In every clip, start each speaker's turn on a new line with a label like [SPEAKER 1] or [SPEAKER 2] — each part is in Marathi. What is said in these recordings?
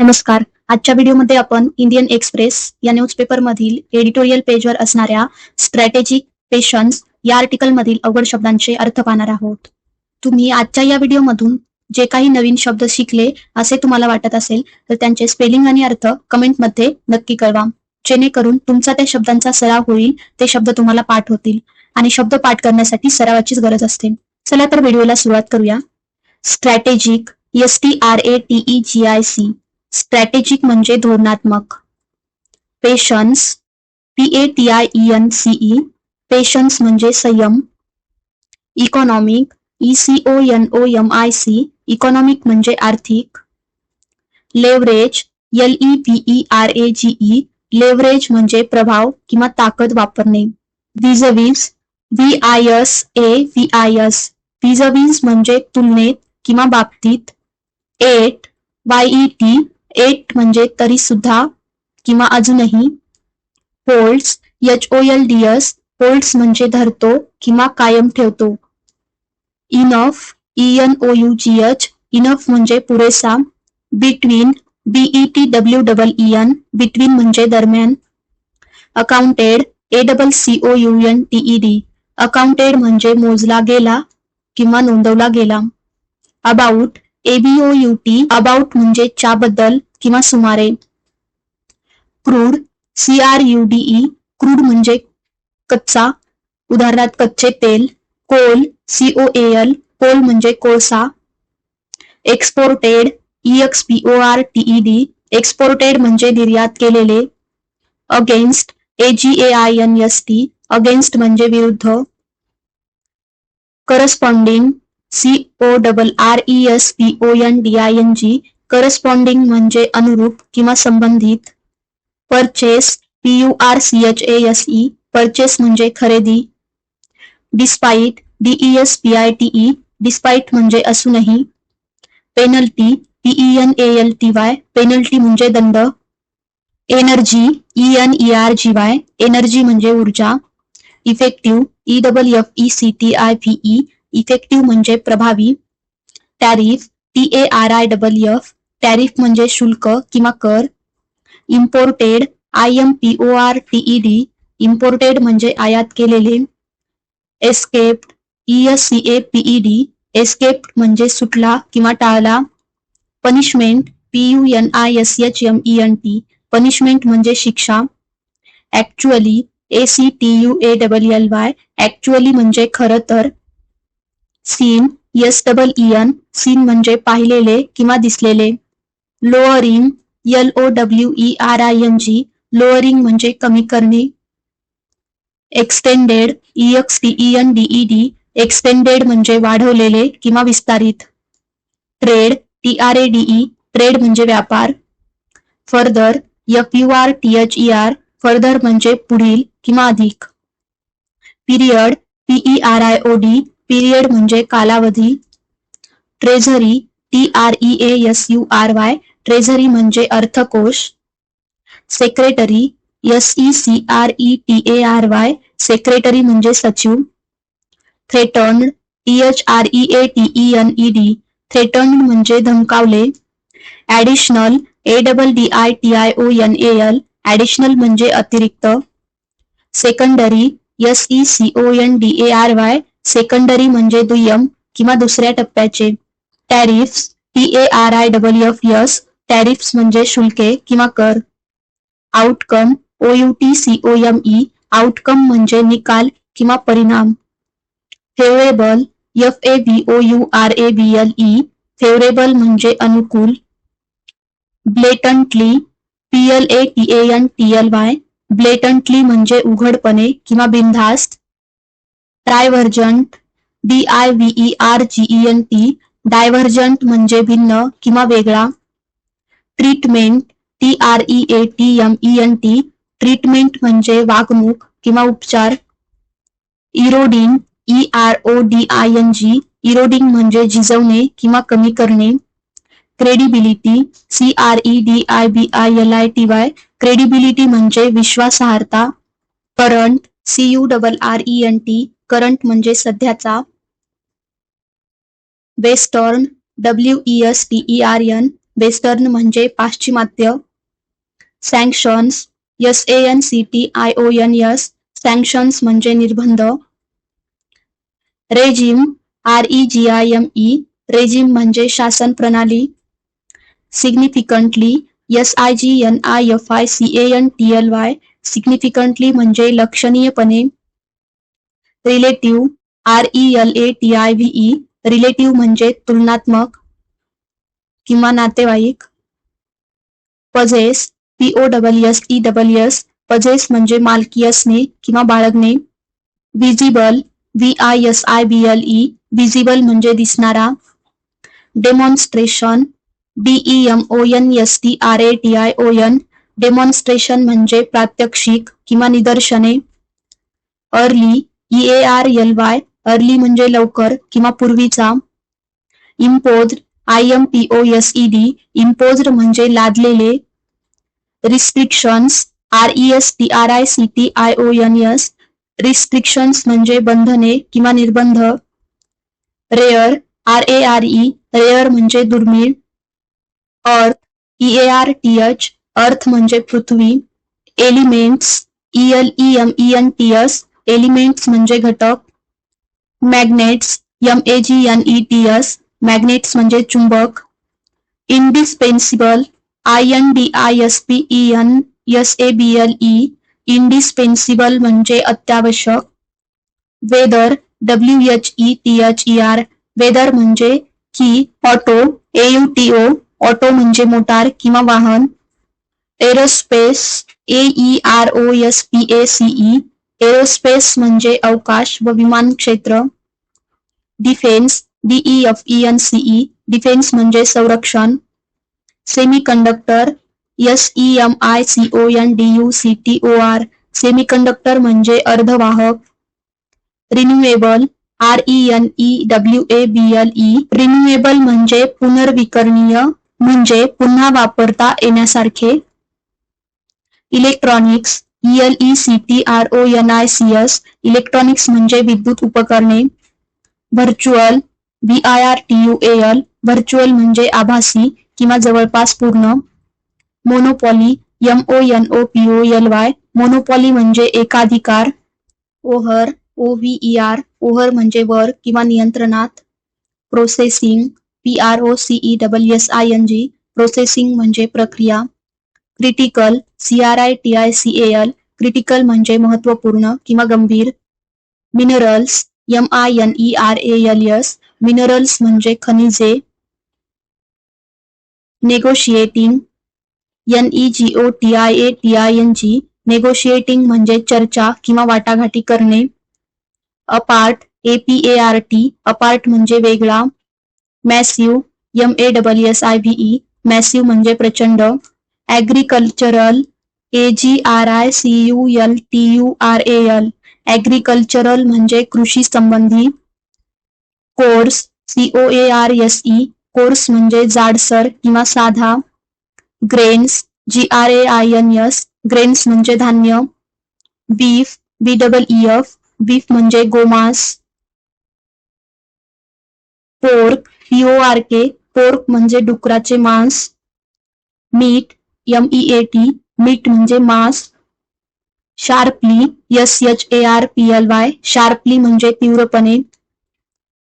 [SPEAKER 1] नमस्कार. आजच्या व्हिडिओमध्ये आपण इंडियन एक्सप्रेस या न्यूजपेपर मधील एडिटोरियल पेजवर असणाऱ्या स्ट्रॅटेजिक पेशन्स या आर्टिकल मधील अवघड शब्दांचे अर्थ पाहणार आहोत. तुम्ही आजच्या या व्हिडिओमधून जे काही नवीन शब्द शिकले असे तुम्हाला वाटत असेल तर त्यांचे स्पेलिंग आणि अर्थ कमेंटमध्ये नक्की कळवा. जेणेकरून तुमचा त्या शब्दांचा सराव होईल ते शब्द तुम्हाला पाठ होतील आणि शब्द पाठ करण्यासाठी सरावाचीच गरज असते. चला तर व्हिडिओला सुरुवात करूया. Strategic S T R A T E G I C strategic म्हणजे धोरणात्मक. Patience P A T I E N C E patience म्हणजे संयम. Economic E C O N O M I C economic म्हणजे आर्थिक. Leverage L E P E R A G E leverage म्हणजे प्रभाव किंवा ताकद वापरणे. Vis a vis V I S A V I S vis a vis म्हणजे तुलनेत किंवा बाबतीत. Yet Y E T yet म्हणजे तरी सुद्धा किंवा अजूनही holds H O L D S holds म्हणजे धरतो किंवा कायम ठेवतो. Enough E N O U G H enough म्हणजे पुरेसा between B E T W double E N between म्हणजे दरम्यान. Accounted A double C O U N T D accounted म्हणजे मोजला गेला किंवा नोंदवला गेला. About A B O U T about म्हणजे च्याबद्दल किंवा सुमारे crude C R U D E crude म्हणजे कच्चा उदाहरणार्थ कच्चे तेल कोल सीओ एल कोल म्हणजे कोळसा exported E X P O R T E D exported म्हणजे निर्यात केलेले against A G A I N S T against म्हणजे विरुद्ध corresponding C O double R E S P O N D I N G corresponding अनुरूप किंवा संबंधित. Purchase P U R C H A S E purchase म्हणजे खरेदी. Despite D E S P I T E despite म्हणजे असूनही. Penalty P E N A L T Y penalty दंड. Energy E N E R G Y energy ऊर्जा. Effective E double F E C T V effective म्हणजे प्रभावी. Tariff T A R I double F tariff म्हणजे शुल्क किंवा कर. Imported I M P O R T E D imported म्हणजे आयात केलेले. Escaped C A P E D escaped म्हणजे सुटला किंवा टाळला. Punishment P U N I S H M E N T punishment म्हणजे शिक्षा. Actually A C T U A double L Y actually म्हणजे खरं तर. Seen S double E N seen म्हणजे पाहिलेले किंवा दिसलेले. Lowering L O W E R I N G lowering म्हणजे कमी करणे. Extended E X T N D E D extended म्हणजे वाढवलेले किंवा विस्तारित. Trade T R A D E trade म्हणजे व्यापार. Further F U R T H E R further म्हणजे पुढील किंवा अधिक. Period P E R I O D period म्हणजे कालावधी. Treasury T R E S U R Y treasury म्हणजे अर्थकोश secretary S E C R E T A R Y secretary म्हणजे सचिव threatened T H R E A T E N E D threatened म्हणजे धमकावले additional A double D I T I O N A L additional म्हणजे अतिरिक्त secondary S E C O N D A R Y secondary म्हणजे दुय्यम किंवा दुसऱ्या टप्प्याचे tariffs T A R I double F S tariffs म्हणजे शुल्के किंवा कर. आउटकम एम ई आउटकम निकाल किंवा परिणाम. Favourable F A B O U R A B L E favourable अनुकूल. Blatantly P L A T A N T L Y blatantly म्हणजे उघडपणे किंवा बिनधास्त. D I V R G E N T divergent म्हणजे भिन्न किंवा वेगळा. Treatment T R E A T M E N T treatment म्हणजे वागणूक किंवा उपचार. Eroding E R O D I N G eroding म्हणजे झिजवणे किंवा कमी करणे. Credibility C R E D I B I L I T Y credibility म्हणजे विश्वासार्हता. Current C U double R E N T current म्हणजे सध्याचा. Western W E S T E R N western म्हणजे पाश्चिमात्य. Sanctions S A N C T I O N S sanctions म्हणजे निर्बंध. Regime R E G I M E regime म्हणजे शासन प्रणाली. Significantly S I G N I F I C A N T L Y significantly म्हणजे लक्षणीयपणे. Relative R E L A T I V E relative म्हणजे तुलनात्मक. किंवा नातेवाईक. Possess P O double S E double S possess म्हणजे मालकी असणे किंवा बाळगणे visible V I S I B L E visible म्हणजे दिसणारा. Demonstration D E M O N S T R A T I O N demonstration म्हणजे प्रात्यक्षिक किंवा निदर्शने. Early E A R L Y early म्हणजे लवकर किंवा पूर्वीचा. Impose I M P O S E D imposed म्हणजे लादलेले restrictions R E S T R I C T I O N S restrictions म्हणजे बंधने किंवा निर्बंध rare R A R E rare म्हणजे दुर्मिळ earth E A R T H earth म्हणजे पृथ्वी elements E L E M E N T S elements म्हणजे घटक magnets M A G N E T S magnets चुंबक. Indispensable I N D I S P E N S A B L E indispensable अत्यावश्यक. Whether W H E T H E R whether की auto A U T O auto motor किंवा वाहन. Aerospace A E R O S P A C E aerospace अवकाश व विमान क्षेत्र. Defence D E F E N C E defence संरक्षण semiconductor S E M I C O N D U C T O R semiconductor म्हणजे अर्धवाहक renewable R E N E W A B L E renewable पुनर्विकरणीय पुन्हा वापरता येण्यासारखे electronics E C T R O N I C S electronics विद्युत उपकरणे virtual V I R T U A L virtual म्हणजे आभासी किंवा जवळपास पूर्ण. Monopoly M O N O P O L Y monopoly म्हणजे एकाधिकार. ओहर ओ व्ही ई आर ओहर म्हणजे वर किंवा नियंत्रणात. Processing P R O C E double S I N G processing म्हणजे प्रक्रिया. Critical C R I T I C L critical म्हणजे महत्त्वपूर्ण किंवा गंभीर. Minerals M I N E R A L S minerals म्हणजे खनिजे negotiating N E G O T I A T I N G negotiating म्हणजे चर्चा किंवा वाटाघाटी करणे apart A R T apart म्हणजे वेगळा massive M A double S I V E massive म्हणजे प्रचंड agricultural A G R I C U L T U R A L agricultural म्हणजे कृषी संबंधी coarse C O A R S E coarse म्हणजे जाडसर किंवा साधा. Grains G R A I N S grains म्हणजे धान्य. Beef B double E F beef म्हणजे गोमांस. Pork P O R K pork म्हणजे डुकराचे मांस. Meat M E A T meat म्हणजे मांस. Sharply S H A R P L Y sharply म्हणजे तीव्रपणे.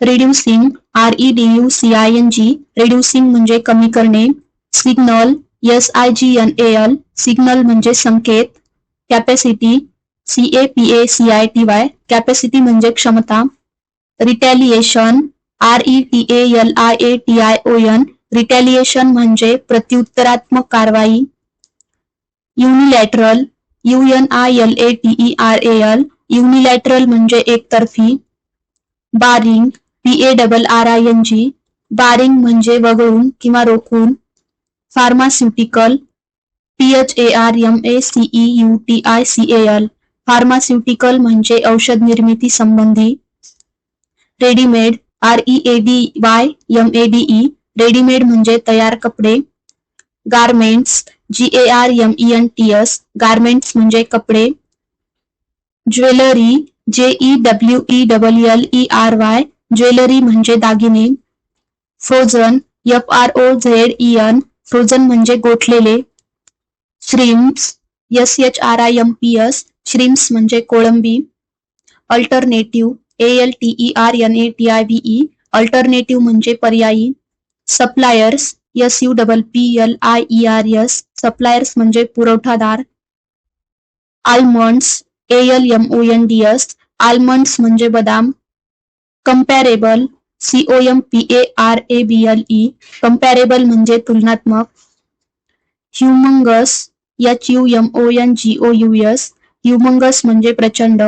[SPEAKER 1] Reducing R E D U C I N G reducing कमी करणे, signal S I G N A L signal Sanket, capacity C A P A C I T Y capacity क्षमता, retaliation R E T A L I A T I O N retaliation प्रत्युत्तरात्मक कारवाई unilateral U N L A T E R A L unilateral म्हणजे एकतर्फी barring P A double R I N G barring म्हणजे वगळून किंवा रोखून pharmaceutical P H A R M A C E U T I C A L pharmaceutical म्हणजे औषध निर्मिती संबंधी readymade R E A D Y M A D E readymade म्हणजे तयार कपडे garments G A R M E N T S garments म्हणजे कपडे, jewellery J E W E double L E R Y jewellery म्हणजे दागिने. Frozen F R O Z E N frozen म्हणजे गोठलेले. Shrimps S H R I M P S shrimps म्हणजे कोळंबी. Alternative A L T E R N A T I V E alternative म्हणजे पर्यायी. Suppliers S U double P L I E R S suppliers म्हणजे पुरवठादार. Almonds A L M O N D S almonds म्हणजे बदाम. Comparable C O M P A R A B L E comparable म्हणजे तुलनात्मक. Humongous H U M O N G O U S humongous म्हणजे प्रचंड.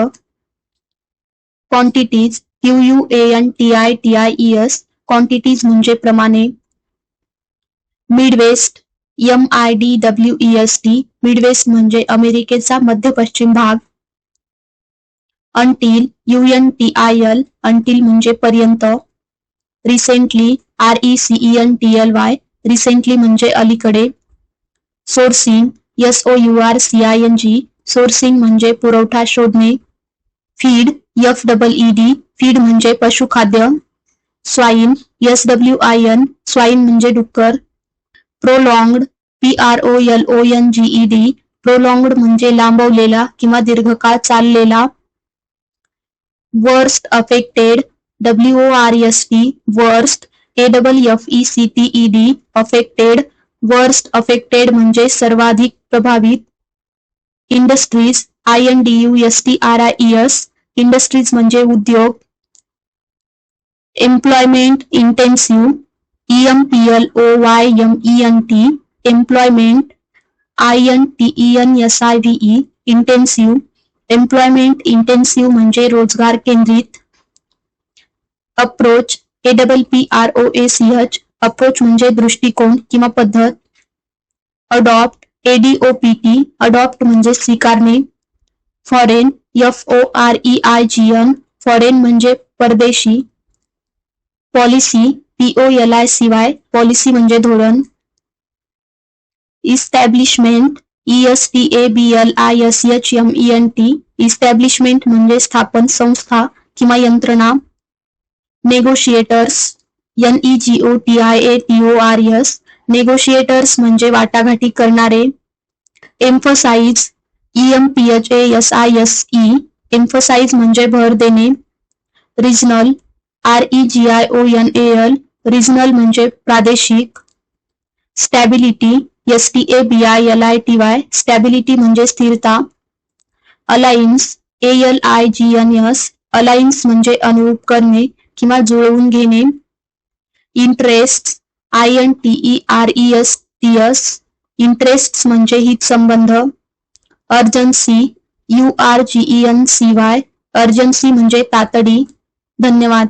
[SPEAKER 1] Quantities Q U A N T I T I E S quantities म्हणजे प्रमाणे. Midwest M I D W E S T Midwest म्हणजे अमेरिकेचा मध्य पश्चिम भाग. Until U N T I L until म्हणजे पर्यंत. Recently R E C N T L Y recently म्हणजे अलीकडे. Sourcing S O U R C I N G sourcing म्हणजे पुरवठा शोधणे. Feed F double E D feed म्हणजे पशुखाद्य. Swine S W I N swine म्हणजे डुक्कर. Prolonged P R O L O N G E D prolonged म्हणजे लांबवलेला किंवा दीर्घकाळ चाललेला. Worst affected W R S T worst A double F T E D affected worst affected म्हणजे सर्वाधिक प्रभावित industries I N D U S T R I E S industries म्हणजे उद्योग employment intensive E M P L O Y M E N T employment I N T E N S I V E intensive employment intensive म्हणजे रोज़गार केंद्रित. Approach A double P R O A C H approach म्हणजे दृष्टिकोन किंवा पद्धत. Adopt A D O P T adopt म्हणजे स्वीकारणे. Foreign F O R E I G N foreign म्हणजे परदेशी. Policy P O L I C Y policy धोरण. Establishment E S T A B L I S H M E N T establishment म्हणजे स्थापन संस्था किंवा यंत्रणा negotiators N E G O T I A T O R S negotiators म्हणजे वाटाघाटी करणारे. Emphasise E M P H A S I S E emphasise म्हणजे भर देणे. Regional R E G I O N A L regional म्हणजे प्रादेशिक. Stability S T A B I L I T Y stability स्थिरता. Aligns A L I G N S aligns अनुरूप करणे किंवा जुळवून घेणे. Interests I N T E R E S T S interests म्हणजे हित संबंध urgency U R G E N C Y urgency म्हणजे तातडी. धन्यवाद.